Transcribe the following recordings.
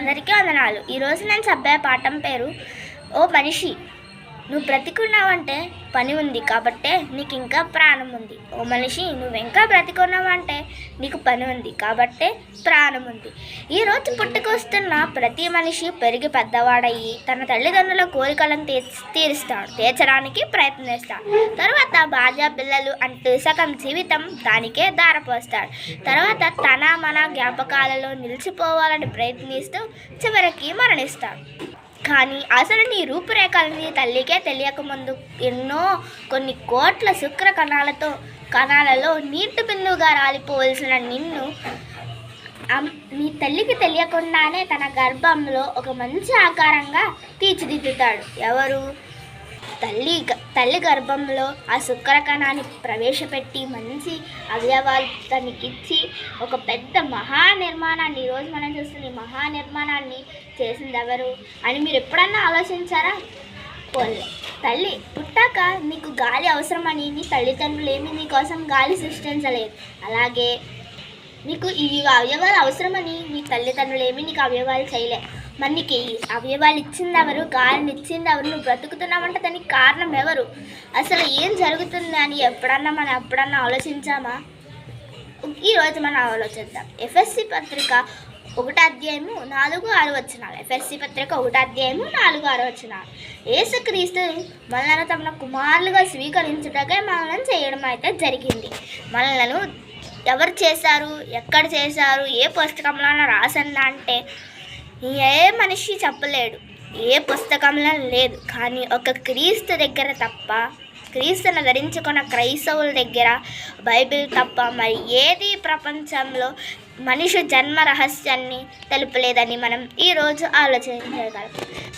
అందరికీ వందనాలు. ఈరోజు నేను సభ్య పాఠం పేరు ఓ మనిషి. నువ్వు బ్రతికున్నావంటే పని ఉంది కాబట్టే నీకు ఇంకా ప్రాణం ఉంది. ఓ మనిషి నువ్వు ఇంకా బ్రతికున్నావంటే నీకు పని ఉంది కాబట్టే ప్రాణం ఉంది. ఈరోజు పుట్టుకొస్తున్న ప్రతి మనిషి పెరిగి పెద్దవాడయ్యి తన తల్లిదండ్రుల కోరికలను తీర్చి తీరుస్తాడు. తీర్చడానికి ప్రయత్నిస్తాడు తర్వాత భార్య పిల్లలు అంటూ సగం జీవితం దానికే దారపోస్తాడు. తర్వాత తన మన జ్ఞాపకాలలో నిలిచిపోవాలని ప్రయత్నిస్తూ చివరికి మరణిస్తాడు. కానీ అసలు నీ రూపురేఖలని తల్లికే తెలియకముందు ఎన్నో కొన్ని కోట్ల శుక్ర కణాలతో కణాలలో నీటి బిందువుగా రాలిపోవలసిన నిన్ను అమ్- నీ తల్లికి తెలియకుండానే తన గర్భంలో ఒక మంచి ఆకారంగా తీర్చిదిద్దుతాడు. ఎవరు? తల్లి గ- తల్లి గర్భంలో ఆ శుక్ర కణాన్ని ప్రవేశపెట్టి మంచి అవయవాలు తనకి ఇచ్చి ఒక పెద్ద మహా నిర్మాణాన్ని ఈరోజు మనం చూస్తున్న ఈ మహా నిర్మాణాన్ని చేసింది ఎవరు అని మీరు ఎప్పుడన్నా ఆలోచించారా? పోలే తల్లి పుట్టాక నీకు గాలి అవసరమని నీ తల్లిదండ్రులు ఏమి నీకోసం గాలి సృష్టించలేదు. అలాగే నీకు ఈ అవయవాలు అవసరమని నీ తల్లిదండ్రులు ఏమి నీకు అవయవాలు చేయలే. మనకి అవయవాలు ఇచ్చింది ఎవరు గాలిని ఇచ్చింది ఎవరు నువ్వు బ్రతుకుతున్నావంటే దానికి కారణం ఎవరు? అసలు ఏం జరుగుతుంది అని ఎప్పుడన్నా మనం ఎప్పుడన్నా ఆలోచించామా? ఈరోజు మనం ఆలోచిద్దాం. ఎఫ్ఎస్సి పత్రిక ఒకటో అధ్యాయము నాలుగు ఆరు వచ్చినాలు ఎఫ్ఎస్సి పత్రిక ఒకటో అధ్యాయము నాలుగు ఆరు వచ్చినాలు యేసుక్రీస్తు మనలను తమ కుమారులుగా స్వీకరించుటకే మనల్ని చేయడం అయితే జరిగింది. మనలను ఎవరు చేశారు? ఎక్కడ చేశారు? ఏ పుస్తకంలో రాసిందా అంటే ఏ మనిషి చెప్పలేడు. ఏ పుస్తకంలో లేదు. కానీ ఒక క్రీస్తు దగ్గర తప్ప క్రీస్తును ధరించుకున్న క్రైస్తవుల దగ్గర బైబిల్ తప్ప మరి ఏది ప్రపంచంలో మనిషి జన్మ రహస్యాన్ని తెలుపలేదని మనం ఈరోజు ఆలోచించగలం.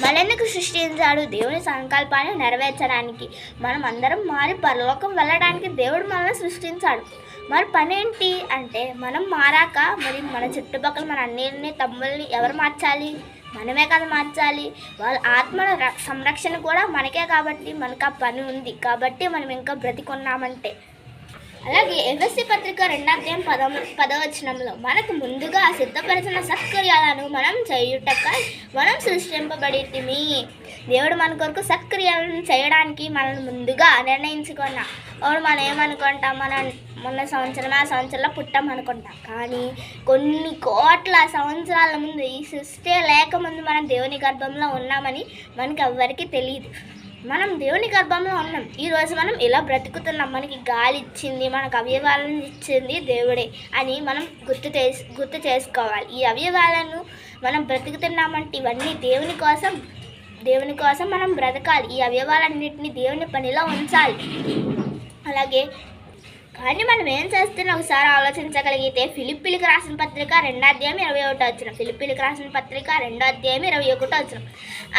మనెందుకు సృష్టించాడు దేవుని సంకల్పాన్ని నెరవేర్చడానికి? మనం అందరం మారి పరలోకం వెళ్ళడానికి దేవుడు మనల్ని సృష్టించాడు. మరి పని ఏంటి అంటే మనం మారాక మరి మన చుట్టుపక్కల మన అన్నిటిని తమ్ముల్ని ఎవరు మార్చాలి? మనమే కదా మార్చాలి. వాళ్ళ ఆత్మల ర- సంరక్షణ కూడా మనకే కాబట్టి మనకు ఆ పని ఉంది. కాబట్టి మనం ఇంకా బ్రతికున్నామంటే. అలాగే ఎఫ్ఎస్సి పత్రిక రెండాధ్యాయం పదం పదవచనంలో మనకు ముందుగా సిద్ధపరిచిన సత్కర్యాలను మనం చేయుటకై మనం సృష్టింపబడితిమి. దేవుడు మన కొరకు సత్క్రియలను చేయడానికి మనల్ని ముందుగా నిర్ణయించుకున్నా అప్పుడు మనం ఏమనుకుంటాం? మనం మొన్న సంవత్సరం ఆ సంవత్సరంలో పుట్టాం అనుకుంటాం. కానీ కొన్ని కోట్ల సంవత్సరాల ముందు ఈ సృష్టి లేకముందు మనం దేవుని గర్భంలో ఉన్నామని మనకి ఎవ్వరికీ తెలియదు మనం దేవుని గర్భంలో ఉన్నాం. ఈరోజు మనం ఇలా బ్రతుకుతున్నాం. మనకి గాలి ఇచ్చింది మనకు అవయవాలను ఇచ్చింది దేవుడే అని మనం గుర్తు చేసి గుర్తు చేసుకోవాలి. ఈ అవయవాలను మనం బ్రతుకుతున్నామంటే ఇవన్నీ దేవుని కోసం దేవుని కోసం మనం బ్రతకాలి. ఈ అవయవాలన్నింటినీ దేవుని పనిలో ఉంచాలి. అలాగే కానీ మనం ఏం చేస్తున్నా? ఒకసారి ఆలోచించగలిగితే ఫిలిప్పీలకు రాసిన పత్రిక రెండో అధ్యాయం ఇరవై ఒకటో వచ్చిన ఫిలిప్పీలకు రాసిన పత్రిక రెండో అధ్యాయం ఇరవై ఒకటో వచ్చిన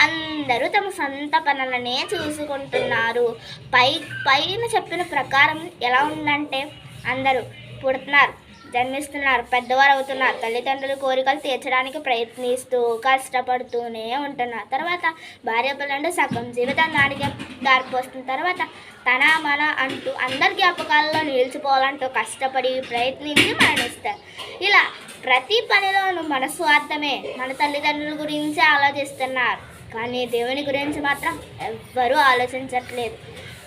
అందరూ తమ సొంత పనులనే చూసుకుంటున్నారు. పై పైన చెప్పిన ప్రకారం ఎలా ఉందంటే అందరూ పుడుతున్నారు. జన్మిస్తున్నారు పెద్దవారు అవుతున్నారు తల్లిదండ్రుల కోరికలు తీర్చడానికి ప్రయత్నిస్తూ కష్టపడుతూనే ఉంటున్నారు. తర్వాత భార్య పిల్లలు సగం జీవితం అడిగే దారిపోస్తుంది తర్వాత తన మన అంటూ అందరి జ్ఞాపకాలలో నిలిచిపోవాలంటూ కష్టపడి ప్రయత్నించి మరణిస్తారు. ఇలా ప్రతి పనిలోనూ మన స్వార్థమే మన తల్లిదండ్రుల గురించి ఆలోచిస్తున్నారు. కానీ దేవుని గురించి మాత్రం ఎవ్వరూ ఆలోచించట్లేదు.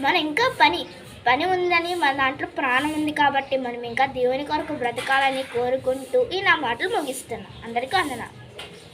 మన ఇంకా పని పని ఉందని మన దాంట్లో ప్రాణం ఉంది కాబట్టి మనం ఇంకా దేవుని కొరకు బ్రతకాలని కోరుకుంటూ ఈ నా మాటలు ముగిస్తున్నాం అందరికీ అందనా